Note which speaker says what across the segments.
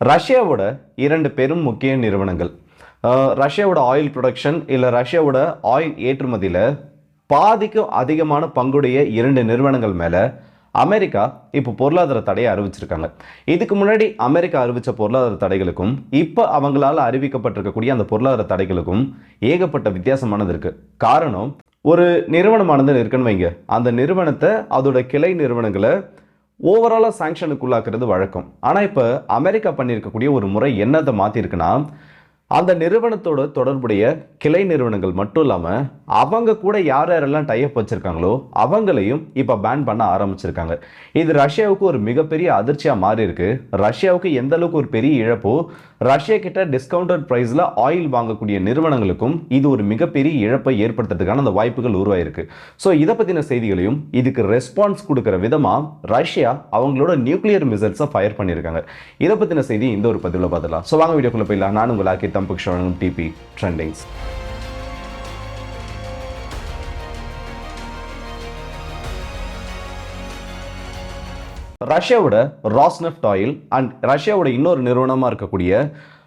Speaker 1: ரஷ்யாவோட இரண்டு பெரும் முக்கிய நிறுவனங்கள். ரஷ்யாவோட ஆயில் ப்ரொடக்ஷன் இல்லை ரஷ்யாவோட ஆயில் ஏற்றுமதியில் பாதிக்கும் அதிகமான பங்குடைய இரண்டு நிறுவனங்கள் மேலே அமெரிக்கா இப்போ பொருளாதார தடையை அறிவிச்சிருக்காங்க. இதுக்கு முன்னாடி அமெரிக்கா அறிவித்த பொருளாதார தடைகளுக்கும் இப்போ அவங்களால் அறிவிக்கப்பட்டிருக்கக்கூடிய அந்த பொருளாதார தடைகளுக்கும் ஏகப்பட்ட வித்தியாசமானது இருக்குது காரணம் ஒரு நிறுவனமானது இருக்குன்னு வைங்க. அந்த நிறுவனத்தை அதோட கிளை நிறுவனங்களை ஓவராலாக சாங்ஷனுக்குள்ளாக்குறது வழக்கம். ஆனால் இப்போ அமெரிக்கா பண்ணியிருக்கக்கூடிய ஒரு முறை என்னத்தை மாற்றிருக்குன்னா அந்த நிறுவனத்தோட தொடர்புடைய கிளை நிறுவனங்கள் மட்டும் இல்லாமல் அவங்க கூட யார் யாரெல்லாம் டைப் வச்சுருக்காங்களோ அவங்களையும் இப்போ பேன் பண்ண ஆரம்பிச்சிருக்காங்க. இது ரஷ்யாவுக்கு ஒரு மிகப்பெரிய அதிர்ச்சியாக மாறி இருக்கு ரஷ்யாவுக்கு எந்த அளவுக்கு ஒரு பெரிய இழப்போ ரஷ்யா கிட்ட டிஸ்கவுண்டட் ப்ரைஸில் ஆயில் வாங்கக்கூடிய நிறுவனங்களுக்கும் இது ஒரு மிகப்பெரிய இழப்பை ஏற்படுத்துறதுக்கான அந்த வாய்ப்புகள் உருவாயிருக்கு. ஸோ இதை பற்றின செய்திகளையும் இதுக்கு ரெஸ்பான்ஸ் கொடுக்குற விதமாக ரஷ்யா அவங்களோட நியூக்ளியர் மிசைல்ஸை ஃபயர் பண்ணியிருக்காங்க. இதை பற்றின செய்தி இந்த ஒரு பதிவில் பார்த்துலாம் ஸோ வாங்க வீடியோக்குள்ளே போயிடலாம். நான் உங்கள் ஆக்கி தம்புக்ஷன் டிபி ட்ரெண்டிங்ஸ் ரஷ்யாவோட ராஸ்னெஃப்ட் ஆயில் அண்ட் ரஷ்யாவோட இன்னொரு நிறுவனமாக இருக்கக்கூடிய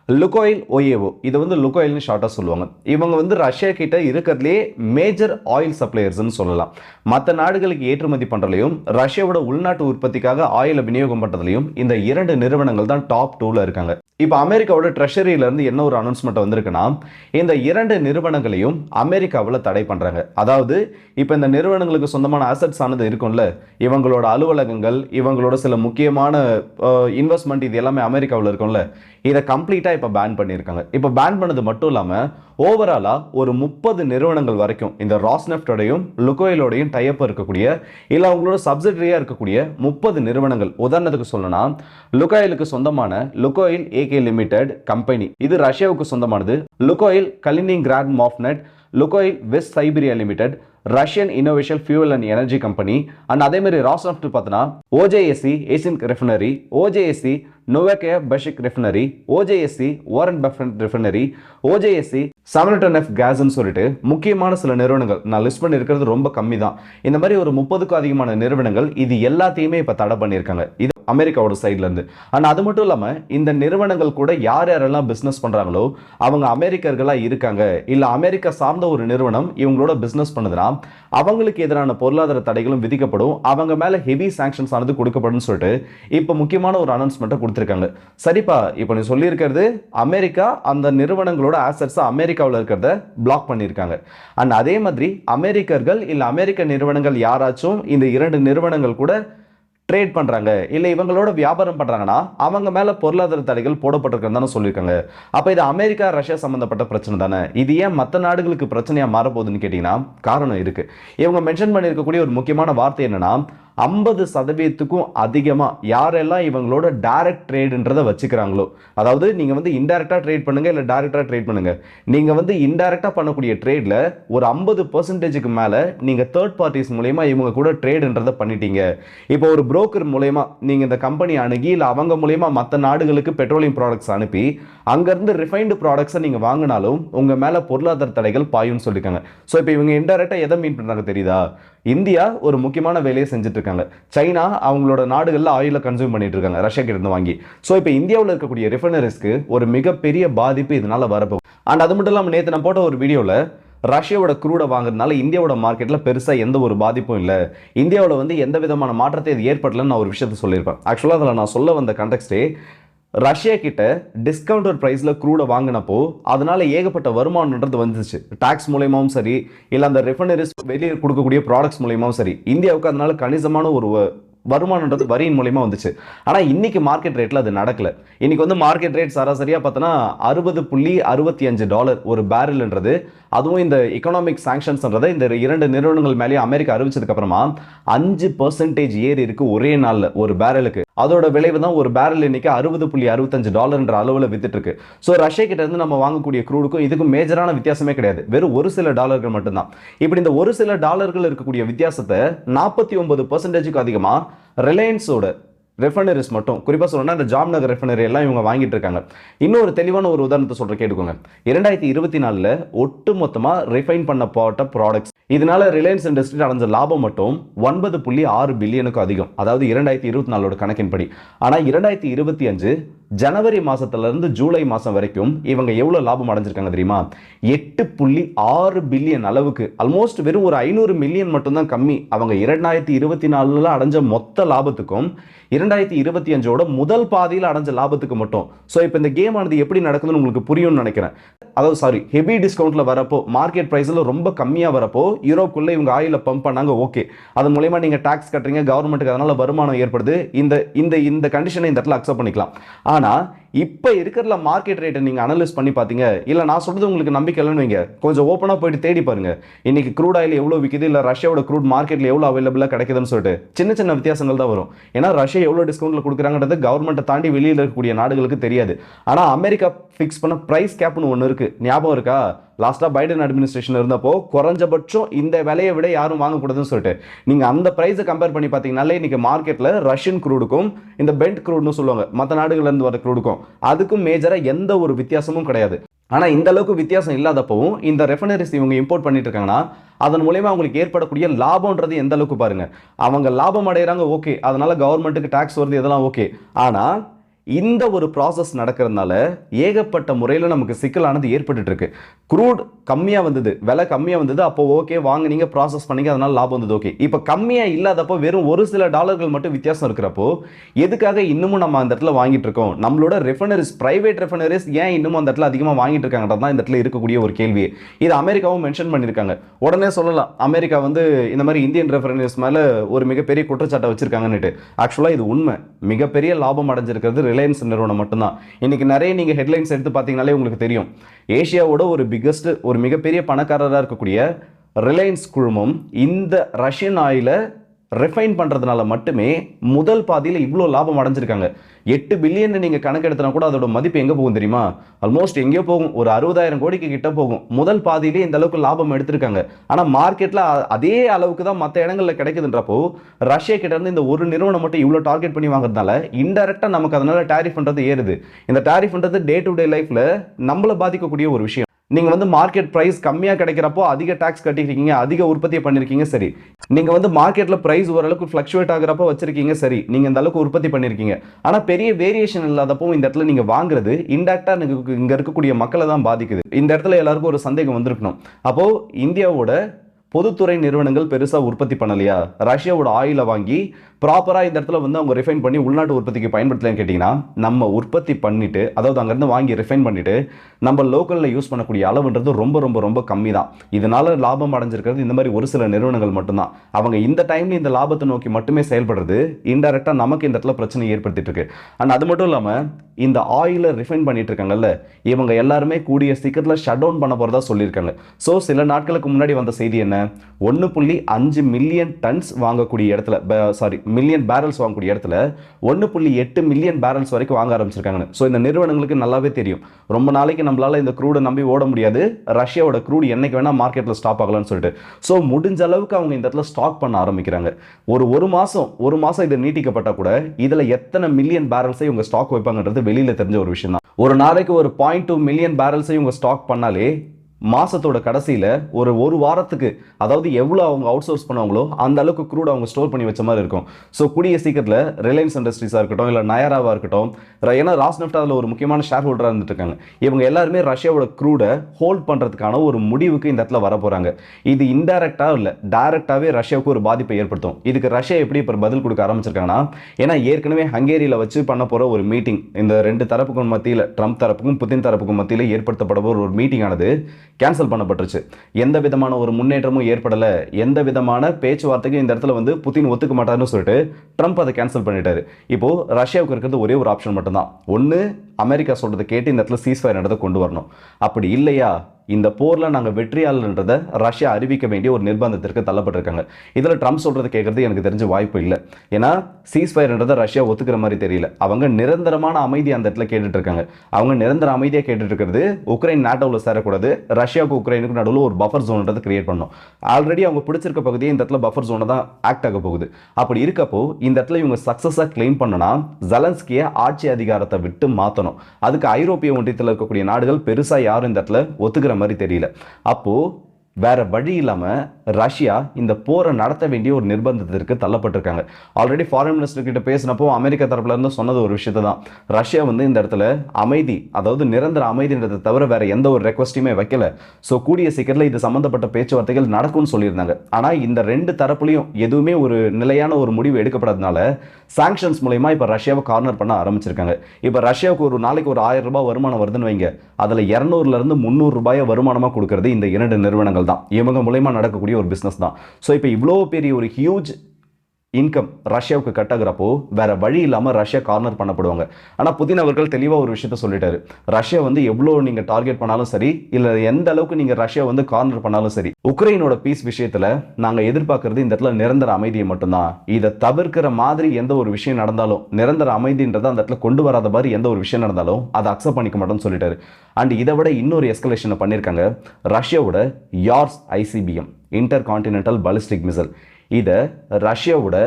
Speaker 1: லுகோயில் ஒயேவோ இது வந்து லுகோயில்னு ஷார்ட்டாக சொல்லுவாங்க. இவங்க வந்து ரஷ்யா கிட்ட இருக்கிறதுலே மேஜர் ஆயில் சப்ளையர்ஸ்னு சொல்லலாம். மற்ற நாடுகளுக்கு ஏற்றுமதி பண்ணுறதுலையும் ரஷ்யாவோட உள்நாட்டு உற்பத்திக்காக ஆயிலை விநியோகம் பண்ணுறதுலையும் இந்த இரண்டு நிறுவனங்கள் தான் டாப் டூவில் இருக்காங்க. இப்போ அமெரிக்காவோட ட்ரெஷரியிலேருந்து என்ன ஒரு அனௌன்ஸ்மெண்ட் வந்திருக்குன்னா இந்த இரண்டு நிறுவனங்களையும் அமெரிக்காவில் தடை பண்ணுறாங்க அதாவது இப்போ இந்த நிறுவனங்களுக்கு சொந்தமான அசட்ஸ் ஆனது இருக்கும்ல இவங்களோட அலுவலகங்கள் இவங்களோட சில முக்கியமான இன்வெஸ்ட்மெண்ட் இது எல்லாமே அமெரிக்காவில் இருக்கும்ல இதை கம்ப்ளீட்டாக இப்போ பேன் பண்ணியிருக்காங்க. இப்போ பேன் பண்ணது மட்டும் இல்லாமல் ஓவராலாக ஒரு முப்பது நிறுவனங்கள் வரைக்கும் இந்த ராஸ்னெஃப்டோடையும் லுகோயிலோடையும் டைப் இருக்கக்கூடிய இல்லை அவங்களோட சப்சிடரியாக இருக்கக்கூடிய முப்பது நிறுவனங்கள். உதாரணத்துக்கு சொல்லணும்னா லுகாயிலுக்கு சொந்தமான லுகோயில் ஏகே லிமிடெட் கம்பெனி இது ரஷ்யாவுக்கு சொந்தமானது. Lukoil Kaliningrad Morneft Lukoil West Siberia limited Russian innovation fuel and energy company and அதே மாதிரி ராஸ்னஃப்ட் பார்த்தோன்னா OJSC Asian refinery OJSC Novokuibyshevsk refinery OJSC ஓரன் பஃபன் ரெஃபினரி ஓஜேஎஸ்சி சமனட்டன் எஃப் கேஸ்ன்னு சொல்லிட்டு முக்கியமான சில நிறுவனங்கள். நான் லிஸ்ட் பண்ணியிருக்கிறது ரொம்ப கம்மி தான் இந்த மாதிரி ஒரு முப்பதுக்கும் அதிகமான நிறுவனங்கள் இது எல்லாத்தையுமே இப்போ தடை பண்ணியிருக்காங்க. இது அமெரிக்காவோட சைட்லேருந்து அண்ட் அது மட்டும் இல்லாமல் இந்த நிறுவனங்கள் கூட யார் யாரெல்லாம் பிஸ்னஸ் பண்ணுறாங்களோ அவங்க அமெரிக்கர்களாக இருக்காங்க. இல்லை அமெரிக்கா சார்ந்த ஒரு நிறுவனம் இவங்களோட பிஸ்னஸ் பண்ணுதுன்னா அவங்களுக்கு எதிரான பொருளாதார தடைகளும் விதிக்கப்படும். அவங்க மேலே ஹெவி சாங்ஷன்ஸ் ஆனது கொடுக்கப்படும் சொல்லிட்டு இப்போ முக்கியமான ஒரு அனௌன்ஸ்மெண்ட்டை கொடுத்துருக்காங்க. சரிப்பா இப்போ நீ சொல்லியிருக்கிறது அமெரிக்கா அந்த நிறுவனங்களோட ஆசட்ஸை அமெரிக்காவில் இருக்கிறத பிளாக் பண்ணியிருக்காங்க. அண்ட் அதே மாதிரி அமெரிக்கர்கள் இல்லை அமெரிக்க நிறுவனங்கள் யாராச்சும் இந்த இரண்டு நிறுவனங்கள் கூட ட்ரேட் பண்ணுறாங்க இல்லை இவங்களோட வியாபாரம் பண்ணுறாங்கன்னா அவங்க மேலே பொருளாதார தடைகள் போடப்பட்டிருக்குன்னு தானே சொல்லியிருக்காங்க. அப்போ இது அமெரிக்கா ரஷ்யா சம்மந்தப்பட்ட பிரச்சனை தானே? இது ஏன் மற்ற நாடுகளுக்கு பிரச்சனையாக மாறப்போகுதுன்னு கேட்டிங்கன்னா காரணம் இருக்குது இவங்க மென்ஷன் பண்ணியிருக்கக்கூடிய ஒரு முக்கியமான வார்த்தை என்னன்னா ஐம்பது சதவீதத்துக்கும் அதிகமாக யாரெல்லாம் இவங்களோட டைரக்ட் ட்ரேடுன்றதை வச்சுக்கிறாங்களோ அதாவது நீங்கள் வந்து இன்டெரக்டாக ட்ரேட் பண்ணுங்கள் இல்லை டைரக்டாக ட்ரேட் பண்ணுங்கள் நீங்கள் வந்து இன்டெரக்டாக பண்ணக்கூடிய ட்ரேடில் ஒரு ஐம்பது பர்சன்டேஜுக்கு மேலே நீங்கள் தேர்ட் பார்ட்டிஸ் மூலயமா இவங்க கூட ட்ரேடுன்றதை பண்ணிட்டீங்க. இப்போ ஒரு புரோக்கர் மூலயமா நீங்கள் இந்த கம்பெனி அணுகி இல்லை அவங்க மூலயமா மற்ற நாடுகளுக்கு பெட்ரோலியம் ப்ராடக்ட்ஸ் அனுப்பி அங்கேருந்து ரிஃபைன்டு ப்ராடக்ட்ஸை நீங்கள் வாங்கினாலும் உங்கள் மேலே பொருளாதார தடைகள் பாயும்னு சொல்லியிருக்காங்க ஸோ இப்போ இவங்க இன்டெரக்டாக எதை மீன் பண்ணுறாங்க தெரியுதா? இந்தியா ஒரு முக்கியமான வேலையை செஞ்சுட்டு இருக்காங்க சைனா அவங்களோட நாடுகளில் ஆயிலை கன்சியூம் பண்ணிட்டு இருக்காங்க ரஷ்யா கிட்ட இருந்து வாங்கி. ஸோ இப்போ இந்தியாவில் இருக்கக்கூடிய ரிஃபைனரிஸ்க்கு ஒரு மிகப்பெரிய பாதிப்பு இதனால வரப்போகுது. அண்ட் அது மட்டும் இல்லாமல் நேற்று நான் போட்ட ஒரு வீடியோவில் ரஷ்யாவோட க்ரூடை வாங்குறதுனால இந்தியாவோட மார்க்கெட்டில் பெருசாக எந்த ஒரு பாதிப்பும் இல்லை. இந்தியாவில் வந்து எந்த விதமான மாற்றத்தை இது ஏற்படலன்னு நான் ஒரு விஷயத்த சொல்லியிருப்பேன். ஆக்சுவலாக அதில் நான் சொல்ல வந்த கண்டெக்ஸ்டே ரஷ்யா கிட்ட டிஸ்கவுண்டட் ப்ரைஸில் க்ரூடை வாங்கினப்போ அதனால ஏகப்பட்ட வருமானன்றது வந்துச்சு. டாக்ஸ் மூலயமாவும் சரி இல்லை அந்த ரெஃபனரிஸ் வெளியே கொடுக்கக்கூடிய ப்ராடக்ட்ஸ் மூலயமாவும் சரி இந்தியாவுக்கு அதனால கணிசமான ஒரு வருமானன்றது வரியின் மூலயமா வந்துச்சு. ஆனால் இன்னைக்கு மார்க்கெட் ரேட்டில் அது நடக்கல. இன்னைக்கு வந்து மார்க்கெட் ரேட் சராசரியாக பார்த்தோன்னா அறுபது புள்ளி அறுபத்தி அஞ்சு டாலர் ஒரு பேரல்ன்றது அதுவும் இந்த எக்கனாமிக் சாங்ஷன்ஸ்ன்றதை இந்த இரண்டு நிறுவனங்கள் மேலேயே அமெரிக்கா அறிவிச்சதுக்கப்புறமா அஞ்சு பர்சன்டேஜ் ஏறி இருக்கு ஒரே நாளில் ஒரு பேரலுக்கு அதோட விளைவு தான் ஒரு பேரல் இன்னைக்கு அறுபது புள்ளி அறுபத்தஞ்சு டாலர்ன்ற அளவில் வித்துட்ருக்கு ஸோ ரஷ்யா கிட்ட இருந்து நம்ம வாங்கக்கூடிய க்ரூடுக்கும் இதுக்கும் மேஜரான வித்தியாசமே கிடையாது. வெறும் ஒரு சில டாலர்கள் மட்டும்தான். இப்படி இந்த ஒரு சில டாலர்கள் இருக்கக்கூடிய வித்தியாசத்தை நாற்பத்தி ஒன்பது பர்சன்டேஜுக்கு அதிகமாக ரிலையன்ஸோட ரெஃபனரிஸ் மட்டும் குறிப்பாக சொல்லணும்னா இந்த ஜாம்நகர் ரெஃபனரி எல்லாம் இவங்க வாங்கிட்டு இருக்காங்க இன்னொரு தெளிவான ஒரு உதாரணத்தை சொல்கிற கேட்டுக்கோங்க. இரண்டாயிரத்தி இருபத்தி நாலில் ஒட்டு மொத்தமாக ரிஃபைன் பண்ணப்பட்ட ப்ராடக்ட்ஸ் இதனால ரிலையன்ஸ் இண்டஸ்ட்ரி அடைஞ்ச லாபம் மட்டும் ஒன்பது புள்ளி ஆறு பில்லியனுக்கு அதிகம். அதாவது இரண்டாயிரத்தி இருபத்தி நாலோட கணக்கின்படி. ஆனால் இரண்டாயிரத்தி இருபத்தி அஞ்சு ஜனவரி மாதத்துலேருந்து ஜூலை மாதம் வரைக்கும் இவங்க எவ்வளோ லாபம் அடைஞ்சிருக்காங்க தெரியுமா? எட்டு புள்ளி ஆறு பில்லியன் அளவுக்கு. ஆல்மோஸ்ட் வெறும் ஒரு ஐநூறு மில்லியன் மட்டும்தான் கம்மி. அவங்க இரண்டாயிரத்தி இருபத்தி நாலில் அடைஞ்ச மொத்த லாபத்துக்கும் இரண்டாயிரத்தி இருபத்தி அஞ்சோட முதல் பாதியில் அடைஞ்ச லாபத்துக்கு மட்டும். ஸோ இப்போ இந்த கேம் ஆனது எப்படி நடக்குதுன்னு உங்களுக்கு புரியும்னு நினைக்கிறேன். அதாவது சாரி ஹெவி டிஸ்கவுண்ட்டில் வரப்போ மார்க்கெட் ப்ரைஸில் ரொம்ப கம்மியாக வரப்போ யூரோப்புக்குள்ள இவங்க ஆயில பம்ப் பண்ணாங்க ஓகே அது மூலயமா நீங்கள் டேக்ஸ் கட்டுறீங்க கவர்மெண்ட்டுக்கு அதனால் வருமானம் ஏற்படுது. இந்த இந்த இந்த கண்டிஷனை இந்த இடத்துல அக்செப்ட் பண்ணிக்கலாம். Nở இப்போ இருக்கிற மார்க்கெட் ரேட்டை நீங்கள் அனலைஸ் பண்ணி பார்த்தீங்க இல்லை நான் சொல்கிறது உங்களுக்கு நம்பிக்கை இல்லைன்னு வைங்க. கொஞ்சம் ஓப்பனாக போயிட்டு தேடி பாருங்க. இன்னைக்கு க்ரூட் ஆயில் எவ்வளோ விற்கிது இல்லை ரஷ்யாவோட க்ரூட் மார்க்கெட்டில் எவ்வளோ அவைலபிளாக கிடைக்குதுன்னு சொல்லிட்டு சின்ன சின்ன வித்தியாசங்கள் தான் வரும். ஏன்னா ரஷ்யா எவ்வளோ டிஸ்கவுண்ட்டில் கொடுக்குறாங்கன்றது கவர்மெண்ட்டை தாண்டி வெளியில் இருக்கக்கூடிய நாடுகளுக்கு தெரியாது. ஆனால் அமெரிக்கா ஃபிக்ஸ் பண்ண ப்ரைஸ் கேப்னு ஒன்று இருக்குது ஞாபகம் இருக்கா? லாஸ்ட்டாக பைடன் அட்மினிஸ்ட்ரேஷன் இருந்தப்போ குறைஞ்சபட்சம் இந்த விலையை விட யாரும் வாங்கக்கூடாதுன்னு சொல்லிட்டு. நீங்கள் அந்த ப்ரைஸை கம்பேர் பண்ணி பார்த்தீங்கனாலே இன்றைக்கி மார்க்கெட்டில் ரஷ்யன் க்ரூடுக்கும் இந்த பென்ட் க்ரூட்னு சொல்லுவாங்க மற்ற நாடுகள்லேருந்து வர க்ரூடுக்கும் அதுக்கும் மேஜராக எந்த ஒரு வித்தியாசமும் கிடையாது. ஆனால் இந்த அளவுக்கு வித்தியாசம் இல்லாதப்பவும் இந்த ரெஃபனரிஸ் இவங்க இம்போர்ட் பண்ணிட்டு இருக்காங்கன்னா அதன் மூலயமா அவங்களுக்கு ஏற்படக்கூடிய லாபம்ன்றது எந்த அளவுக்கு பாருங்க. அவங்க லாபம் அடைகிறாங்க ஓகே அதனால கவர்மெண்ட்டுக்கு டாக்ஸ் வருது இதெல்லாம் ஓகே ஆனால் இந்த ஒரு ப்ராசஸ் நடக்கிறதுனால ஏகப்பட்ட முறையில் நமக்கு சிக்கலானது ஏற்பட்டுட்டு இருக்கு க்ரூட் கம்மியாக வந்தது விலை கம்மியாக வந்தது அப்போ ஓகே வாங்குனீங்க ப்ராசஸ் பண்ணிங்க அதனால லாபம் வந்தது ஓகே இப்போ கம்மியாக இல்லாதப்போ வெறும் ஒரு சில டாலர்கள் மட்டும் வித்தியாசம் இருக்கிறப்போ எதுக்காக இன்னமும் நம்ம அந்த இடத்துல வாங்கிட்டு இருக்கோம்? நம்மளோட ரெஃபனரிஸ் பிரைவேட் ரெஃபனரிஸ் ஏன் இன்னமும் அந்த இடத்துல அதிகமாக வாங்கிட்டு இருக்காங்கன்றது தான் இந்த இடத்துல இருக்கக்கூடிய ஒரு கேள்வி. இது அமெரிக்காவும் மென்ஷன் பண்ணியிருக்காங்க. உடனே சொல்லலாம் அமெரிக்கா வந்து இந்த மாதிரி இந்தியன் ரெஃபரன்ஸ் மேலே ஒரு மிகப்பெரிய குற்றச்சாட்டை வச்சிருக்காங்கன்னுட்டு. ஆக்சுவலாக இது உண்மை. மிகப்பெரிய லாபம் அடைஞ்சிருக்கிறது ரிலையன்ஸ் நிறுவனம் மட்டும்தான். இன்னைக்கு நிறைய நீங்கள் ஹெட்லைன்ஸ் எடுத்து பார்த்தீங்கனாலே உங்களுக்கு தெரியும். ஏஷியாவோட ஒரு பிக்கஸ்ட் ஒரு மிகப்பெரிய பணக்காரராக இருக்கக்கூடிய ரிலையன்ஸ் குழுமம் இந்த ரஷ்யன் ஆயிலை ரெஃபைன் பண்ணுறதுனால மட்டுமே முதல் பாதியில் இவ்வளோ லாபம் அடைஞ்சிருக்காங்க. எட்டு பில்லியன் நீங்கள் கணக்கெடுத்தனா கூட அதோட மதிப்பு எங்கே போகும் தெரியுமா? ஆல்மோஸ்ட் எங்கேயோ போகும். ஒரு அறுபதாயிரம் கோடிக்கு கிட்ட போகும். முதல் பாதியிலே இந்த அளவுக்கு லாபம் எடுத்திருக்காங்க. ஆனால் மார்க்கெட்டில் அதே அளவுக்கு தான் மற்ற இடங்களில் கிடைக்குதுன்றப்போ ரஷ்யா கிட்டேருந்து இந்த ஒரு நிறுவனம் மட்டும் இவ்வளோ டார்கெட் பண்ணி வாங்குறதுனால இன்டெரக்டாக நமக்கு அதனால் டேரிஃப்ன்றது ஏறுது. இந்த டேரிஃப்ன்றது டே டு டே லைஃப்பில் நம்மளை பாதிக்கக்கூடிய ஒரு விஷயம். நீங்கள் வந்து மார்க்கெட் ப்ரைஸ் கம்மியாக கிடைக்கிறப்போ அதிக டேக்ஸ் கட்டிருக்கீங்க அதிக உற்பத்தியை பண்ணியிருக்கீங்க சரி. நீங்கள் வந்து மார்க்கெட்டில் ப்ரைஸ் ஓரளவுக்கு ஃப்ளக்ஷுவேட் ஆகிறப்போ வச்சிருக்கீங்க சரி. நீங்கள் இந்த அளவுக்கு உற்பத்தி பண்ணியிருக்கீங்க. ஆனால் பெரிய வேரியேஷன் இல்லாதப்போ இந்த இடத்துல நீங்கள் வாங்குறது இன்டெரக்டா இங்கே இருக்கக்கூடிய மக்களை தான் பாதிக்குது. இந்த இடத்துல எல்லாருக்கும் ஒரு சந்தேகம் வந்திருக்கணும். அப்போது இந்தியாவோட பொதுத்துறை நிறுவனங்கள் பெருசாக உற்பத்தி பண்ணலையா? ரஷ்யாவோட ஆயிலை வாங்கி ப்ராப்பராக இந்த இடத்துல வந்து அவங்க ரிஃபைன் பண்ணி உள்நாட்டு உற்பத்திக்கு பயன்படுத்தலன்னு கேட்டிங்கன்னா நம்ம உற்பத்தி பண்ணிவிட்டு அதாவது அங்கேருந்து வாங்கி ரிஃபைன் பண்ணிவிட்டு நம்ம லோக்கலில் யூஸ் பண்ணக்கூடிய அளவுன்றது ரொம்ப ரொம்ப ரொம்ப கம்மி தான் இதனால் லாபம் அடைஞ்சிருக்கிறது இந்த மாதிரி ஒரு சில நிறுவனங்கள் மட்டும்தான். அவங்க இந்த டைம்ல இந்த லாபத்தை நோக்கி மட்டுமே செயல்படுறது இன்டெரக்டாக நமக்கு இந்த இடத்துல பிரச்சனை ஏற்படுத்திட்டு இருக்கு அண்ட் அது மட்டும் இல்லாமல் இந்த ஆயிலை ரிஃபைன் பண்ணிட்டு இருக்காங்கல்ல இவங்க எல்லாருமே கூடிய சீக்கிரத்தில் ஷட் டவுன் பண்ண போகிறதா சொல்லியிருக்காங்க. ஸோ சில நாட்களுக்கு முன்னாடி வந்த செய்தி என்ன? ஒன்று புள்ளி அஞ்சு மில்லியன் டன்ஸ் வாங்கக்கூடிய இடத்துல சாரி மில்லியன் பேரல்ஸ் வாங்கக்கூடிய இடத்துல ஒன்று புள்ளி எட்டு மில்லியன் பேரல்ஸ் வரைக்கும் வாங்க ஆரம்பிச்சிருக்காங்க ஸோ இந்த நிறுவனங்களுக்கு நல்லாவே தெரியும். ரொம்ப நாளைக்கு நம்மளால் இந்த க்ரூடை நம்பி ஓட முடியாது. ரஷ்யாவோட க்ரூடு என்றைக்கு வேணால் மார்க்கெட்டில் ஸ்டாப் ஆகலாம்னு சொல்லிட்டு. ஸோ முடிஞ்ச அளவுக்கு அவங்க இந்த இடத்துல ஸ்டாக் பண்ண ஆரம்பிக்கிறாங்க. ஒரு ஒரு மாதம் ஒரு மாதம் இது நீட்டிக்கப்பட்டால் கூட இதில் எத்தனை மில்லியன் பேரல்ஸை இவங்க ஸ்டாக் வைப்பாங்கன்றது வெளியில் தெரிஞ்ச ஒரு விஷயம் தான் ஒரு நாளைக்கு ஒரு பாயிண்ட் டூ மில்லியன் பேரல்ஸை இவங்க ஸ்டாக் பண்ணாலே மாதத்தோட கடைசியில் ஒரு ஒரு வாரத்துக்கு அதாவது எவ்வளோ அவங்க அவுட் சோர்ஸ் பண்ணுவாங்களோ அந்த அளவுக்கு க்ரூட் அவங்க ஸ்டோர் பண்ணி வச்ச மாதிரி இருக்கும். ஸோ கூடிய சீக்கிரத்தில் ரிலையன்ஸ் இண்டஸ்ட்ரீஸாக இருக்கட்டும் இல்லை நயராவாக இருக்கட்டும் ர- ஏன்னா ராஸ்நெஃப்ட் அதில் ஒரு முக்கியமான ஷேர் ஹோல்டராக இருந்துட்டு இருக்காங்க இவங்க எல்லாருமே ரஷ்யாவோட க்ரூடை ஹோல்ட் பண்ணுறதுக்கான ஒரு முடிவுக்கு இந்த இடத்துல வர போகிறாங்க இது இன்டைரக்டாக இல்லை டைரக்டாகவே ரஷ்யாவுக்கு ஒரு பாதிப்பை ஏற்படுத்தும். இதுக்கு ரஷ்யா எப்படி இப்போ பதில் கொடுக்க ஆரம்பிச்சிருக்காங்கன்னா ஏன்னா ஏற்கனவே ஹங்கேரியில் வச்சு பண்ண போகிற ஒரு மீட்டிங் இந்த ரெண்டு தரப்புக்கும் மத்தியில் ட்ரம்ப் தரப்புக்கும் புதின் தரப்புக்கும் மத்தியில் ஏற்படுத்தப்பட போகிற ஒரு மீட்டிங் ஆனது கேன்சல் பண்ணப்பட்டுருச்சு. எந்த விதமான ஒரு முன்னேற்றமும் ஏற்படலை. எந்த விதமான பேச்சுவார்த்தைக்கும் இந்த இடத்துல வந்து புதின் ஒத்துக்க மாட்டாருன்னு சொல்லிட்டு ட்ரம்ப் அதை கேன்சல் பண்ணிட்டாரு. இப்போ ரஷ்யாவுக்கு இருக்கிறது ஒரே ஒரு ஆப்ஷன் மட்டும்தான். ஒன்று அமெரிக்கா சொல்றதை கேட்டு இந்த இடத்துல சீஸ்ஃபயர் நடத்த கொண்டு வரணும். அப்படி இல்லையா? இந்த போரில் நாங்கள் வெற்றியாளன்றதை ரஷ்யா அறிவிக்க வேண்டிய ஒரு நிர்பந்தத்திற்கு தள்ளப்பட்டிருக்காங்க. இதில் ட்ரம்ப் சொல்கிறது கேட்குறது எனக்கு தெரிஞ்ச வாய்ப்பு இல்லை. ஏன்னா சீஸ்ஃபயர்ன்றதை ரஷ்யா ஒத்துக்கிற மாதிரி தெரியல. அவங்க நிரந்தரமான அமைதி அந்த இடத்துல கேட்டுட்டு இருக்காங்க அவங்க நிரந்தர அமைதியாக கேட்டுட்டு இருக்கிறது உக்ரைன் நாட்டோவில் சேரக்கூடாது. ரஷ்யாவுக்கு உக்ரைனுக்கு நடுவில் ஒரு பஃபர் ஜோன்ன்றதை கிரியேட் பண்ணோம். ஆல்ரெடி அவங்க பிடிச்சிருக்க பகுதியை இந்த இடத்துல பஃபர் ஜோனை தான் ஆக்ட் ஆக போகுது. அப்படி இருக்கப்போ இந்த இடத்துல இவங்க சக்ஸஸாக கிளைம் பண்ணனா ஜலன்ஸ்கியை ஆட்சி அதிகாரத்தை விட்டு மாற்றணும் அதுக்கு ஐரோப்பிய ஒன்றியத்தில் இருக்கக்கூடிய நாடுகள் பெருசாக யாரும் இந்த இடத்துல ஒத்துக்கிற மாதிரி தெரியல. அப்போ வேற வழி இல்லாமல் ரஷ்யா இந்த போரை நடத்த வேண்டிய ஒரு நிர்பந்தத்திற்கு தள்ளப்பட்டிருக்காங்க. ஆல்ரெடி ஃபாரின் மினிஸ்டர் கிட்ட பேசினப்போ அமெரிக்கா தரப்புல இருந்து சொன்னது ஒரு விஷயத்தை தான். ரஷ்யா வந்து இந்த இடத்துல அமைதி அதாவது நிரந்தர அமைதின்றதை தவிர வேற எந்த ஒரு ரெக்வஸ்ட்டையுமே வைக்கல. ஸோ கூடிய சீக்கிரத்தில் இது சம்பந்தப்பட்ட பேச்சுவார்த்தைகள் நடக்கும்னு சொல்லியிருந்தாங்க. ஆனால் இந்த ரெண்டு தரப்புலையும் எதுவுமே ஒரு நிலையான ஒரு முடிவு எடுக்கப்படாதனால சாங்ஷன்ஸ் மூலயமா இப்போ ரஷ்யாவை கார்னர் பண்ண ஆரம்பிச்சிருக்காங்க. இப்போ ரஷ்யாவுக்கு ஒரு நாளைக்கு ஒரு ஆயிரம் ரூபாய் வருமானம் வருதுன்னு வைங்க. அதில் இரநூறுல இருந்து முந்நூறு ரூபாயை வருமானமாக கொடுக்கறது இந்த இரண்டு நிறுவனங்கள். தான். இவங்க மூலயமா நடக்கக்கூடிய ஒரு பிஸ்னஸ் தான். ஸோ இப்போ இவ்வளோ பெரிய ஒரு ஹியூஜ் இன்கம் ரஷ்யாவுக்கு கட்டாகிறப்போ வேற வழி இல்லாமல் ரஷ்யா கார்னர் பண்ணப்படுவாங்க. ஆனால் புதின் அவர்கள் தெளிவாக ஒரு விஷயத்த சொல்லிட்டாரு. ரஷ்யா வந்து எவ்வளோ நீங்கள் டார்கெட் பண்ணாலும் சரி இல்லை எந்த அளவுக்கு நீங்கள் ரஷ்யா வந்து கார்னர் பண்ணாலும் சரி உக்ரைனோட பீஸ் விஷயத்தில் நாங்கள் எதிர்பார்க்கறது இந்த இடத்துல நிரந்தர அமைதியை மட்டும்தான். இதை தவிர்க்கிற மாதிரி எந்த ஒரு விஷயம் நடந்தாலும் நிரந்தர அமைதின்றதை அந்த இடத்துல கொண்டு வராத மாதிரி எந்த ஒரு விஷயம் நடந்தாலும் அதை அக்செப்ட் பண்ணிக்க மாட்டோம்னு சொல்லிட்டாரு. அண்ட் இதை விட இன்னொரு எஸ்கலேஷனை பண்ணியிருக்காங்க ரஷ்யாவோட Yars ICBM intercontinental ballistic missile இதை ரஷ்யாவோட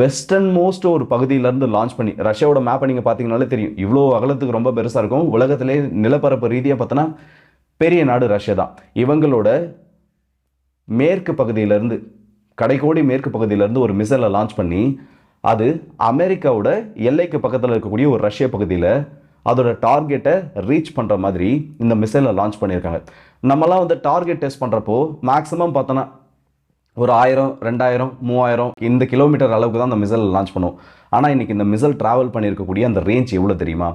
Speaker 1: வெஸ்டர்ன் மோஸ்ட் ஒரு பகுதியிலேருந்து லான்ச் பண்ணி ரஷ்யாவோட மேப்பை நீங்கள் பார்த்தீங்கனாலே தெரியும். இவ்வளோ அகலத்துக்கு ரொம்ப பெருசாக இருக்கும். உலகத்திலே நிலப்பரப்பு ரீதியாக பார்த்தோன்னா பெரிய நாடு ரஷ்யா தான். இவங்களோட மேற்கு பகுதியிலேருந்து கடைக்கோடி மேற்கு பகுதியிலேருந்து ஒரு மிசைலை லான்ச் பண்ணி அது அமெரிக்காவோட எல்லைக்கு பக்கத்தில் இருக்கக்கூடிய ஒரு ரஷ்ய பகுதியில் அதோட டார்கெட்டை ரீச் பண்ணுற மாதிரி இந்த மிசைலை லான்ச் பண்ணியிருக்காங்க. நம்மலாம் வந்து டார்கெட் டெஸ்ட் பண்ணுறப்போ மேக்ஸிமம் பார்த்தோன்னா ஒரு ஆயிரம் ரெண்டாயிரம் மூவாயிரம் இந்த கிலோமீட்டர் அளவுக்கு தான் அந்த மிசல் லான்ச் பண்ணும். ஆனால் இன்றைக்கி இந்த மிசல் ட்ராவல் பண்ணியிருக்கக்கூடிய அந்த ரேஞ்ச் எவ்வளோ தெரியுமா?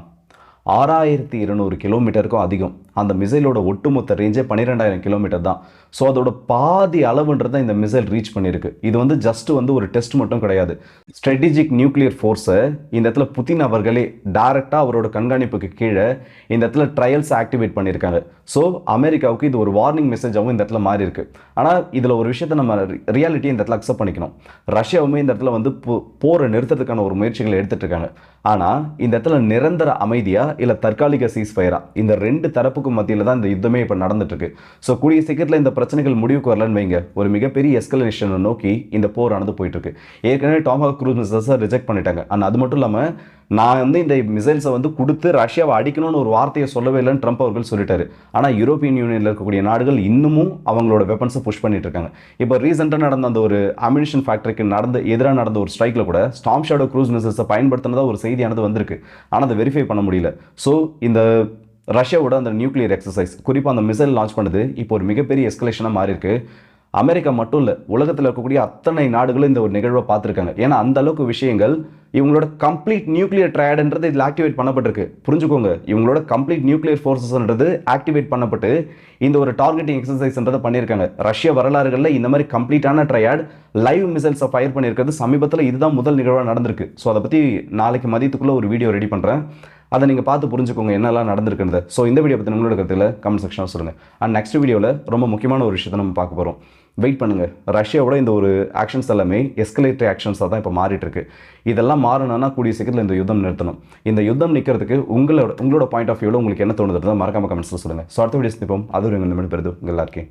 Speaker 1: ஆறாயிரத்தி இருநூறு கிலோமீட்டருக்கும் அதிகம். அந்த மிசைலோட ஒட்டுமொத்த ரேஞ்சே பன்னிரெண்டாயிரம் கிலோமீட்டர் தான். ஸோ அதோட பாதி அளவுன்றதை இந்த மிசைல் ரீச் பண்ணியிருக்கு இது வந்து ஜஸ்ட் வந்து ஒரு டெஸ்ட் மட்டும் கிடையாது. ஸ்ட்ராட்டஜிக் நியூக்ளியர் ஃபோர்ஸை இந்த இடத்துல புதின் அவர்களே டைரெக்டாக அவரோட கண்காணிப்புக்கு கீழே இந்த இடத்துல ட்ரையல்ஸ் ஆக்டிவேட் பண்ணியிருக்காங்க ஸோ அமெரிக்காவுக்கு இது ஒரு வார்னிங் மெசேஜாகவும் இந்த இடத்துல மாறி இருக்கு ஆனால் இதில் ஒரு விஷயத்தை நம்ம ரியாலிட்டி இந்த இடத்துல அக்செப்ட் பண்ணிக்கணும். ரஷ்யாவுமே இந்த இடத்துல வந்து போ- போரை நிறுத்தத்துக்கான ஒரு முயற்சிகளை எடுத்துட்டு இருக்காங்க. ஆனால் இந்த இடத்துல நிரந்தர அமைதியாக இல்லை தற்காலிக சீஸ்ஃபயரா இந்த ரெண்டு தரப்புக்கும் மத்தியில் தான் இந்த யுத்தமே இப்போ நடந்துட்டுருக்கு. ஸோ கூடிய சீக்கிரத்தில் இந்த பிரச்சனைகள் முடிவுக்கு வரலன்னு வைங்க. ஒரு மிகப்பெரிய எஸ்கலேஷனை நோக்கி இந்த போரானது போயிட்டு இருக்கு ஏற்கனவே டாமா க்ரூஸ் மிசைல்ஸை ரிஜெக்ட் பண்ணிட்டாங்க. ஆனால் அது மட்டும் இல்லாமல் நான் வந்து இந்த மிசைல்ஸை வந்து கொடுத்து ரஷ்யாவை அடிக்கணும்னு ஒரு வார்த்தையை சொல்லவே இல்லைன்னு ட்ரம்ப் அவர்கள் சொல்லிட்டாரு. ஆனால் யூரோப்பியன் யூனியனில் இருக்கக்கூடிய நாடுகள் இன்னமும் அவங்களோட வெப்பன்ஸை புஷ் பண்ணிட்டு இருக்காங்க. இப்போ ரீசெண்டாக நடந்த அந்த ஒரு அமினிஷன் ஃபேக்டரிக்கு நடந்த எதிராக நடந்த ஒரு ஸ்ட்ரைக்கில் கூட ஸ்டாம் ஷேடோ க்ரூஸ் மிசைல்ஸை பயன்படுத்தினதாக ஒரு செய்தியானது வந்திருக்கு. ஆனால் அதை வெரிஃபை பண்ண முடியல. ஸோ இந்த ரஷ்யாவோட அந்த நியூக்ளியர் எக்ஸசைஸ் குறிப்பாக அந்த மிசைல் லான்ச் பண்ணது இப்போ ஒரு மிகப்பெரிய எஸ்கலேஷனாக மாறி இருக்கு அமெரிக்கா மட்டும் இல்லை உலகத்தில் இருக்கக்கூடிய அத்தனை நாடுகளும் இந்த ஒரு நிகழ்வை பார்த்துருக்காங்க. ஏன்னா அந்த அளவுக்கு விஷயங்கள் இவங்களோட கம்ப்ளீட் நியூக்ளியர் ட்ரையடுன்றது இதில் ஆக்டிவேட் பண்ணப்பட்டிருக்கு. புரிஞ்சுக்கோங்க இவங்களோட கம்ப்ளீட் நியூக்ளியர் ஃபோர்ஸஸ்ன்றது ஆக்டிவேட் பண்ணப்பட்டு இந்த ஒரு டார்கெட்டிங் எக்ஸசைஸ்ன்றதை பண்ணியிருக்காங்க. ரஷ்ய வரலாறுகளில் இந்த மாதிரி கம்ப்ளீட்டான ட்ரையாட் லைவ் மிசைல்ஸை ஃபயர் பண்ணியிருக்கிறது சமீபத்தில் இதுதான் முதல் நிகழ்வாக நடந்திருக்கு. ஸோ அதை பற்றி நாளைக்கு மதியத்துக்குள்ளே ஒரு வீடியோ ரெடி பண்ணுறேன் அதை நீங்கள் பார்த்து புரிஞ்சுக்கோங்க என்னெல்லாம் நடந்திருக்குறது ஸோ இந்த வீடியோ பற்றி நம்மளோட கருத்தில் கமெண்ட் செக்ஷனாக சொல்லுங்கள் அண்ட் நெக்ஸ்ட் வீடியோவில் ரொம்ப முக்கியமான ஒரு விஷயத்தை நம்ம பார்க்க போகிறோம் வெயிட் பண்ணுங்கள் ரஷ்யாவோட இந்த ஒரு ஆக்ஷன்ஸ் எல்லாமே எஸ்கலேட்டரி ஆக்ஷன்ஸாக தான் இப்போ மாறிட்டு இருக்கு இதெல்லாம் மாறணும்னா கூடிய சீக்கிரத்தில் இந்த யுத்தம் நிறுத்தணும். இந்த யுத்தம் நிற்கிறதுக்கு உங்களோட உங்களோட பாயிண்ட் ஆஃப் வியூவில் உங்களுக்கு என்ன தோணுதுன்றதை மறக்காம கமெண்ட்ஸில் சொல்லுங்கள் ஸோ அடுத்த வீடியோ சந்திப்போம். அது ஒரு நிமிடம் பெறுது உங்கள் எல்லாருக்கே